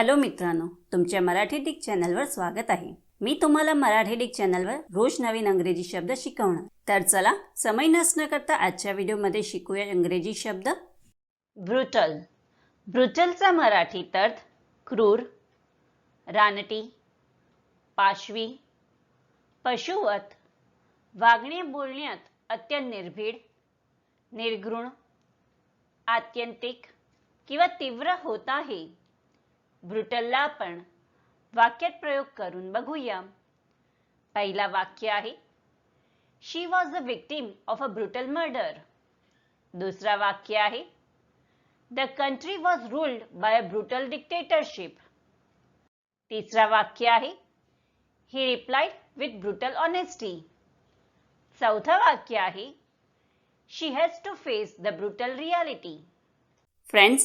Hello मित्रांनो तुमच्या Marathi Dick चॅनलवर स्वागत आहे. मी तुम्हाला मराठी डिक चॅनलवर रोज नवीन अंग्रेजी शब्द शिकवणार. तर चला समय नसणं करता आजच्या व्हिडिओमध्ये शिकूया इंग्रजी शब्द. ब्रुटल. ब्रुटलचा मराठीत अर्थ क्रूर रानटी पाशवी पशुवत वागणे बोलण्यात अत्यंत निर्भीड निर्घृण आत्यंतिक किंवा तीव्र होत आहे. ब्रुटलला आपण वाक्यात प्रयोग करून बघूया. पहिला वाक्य आहे she was a victim of a brutal murder दुसरा वाक्य आहे the country was ruled by a brutal dictatorship तिसरा वाक्य आहे he replied with brutal honesty चौथं वाक्य आहे she has to face the brutal reality friends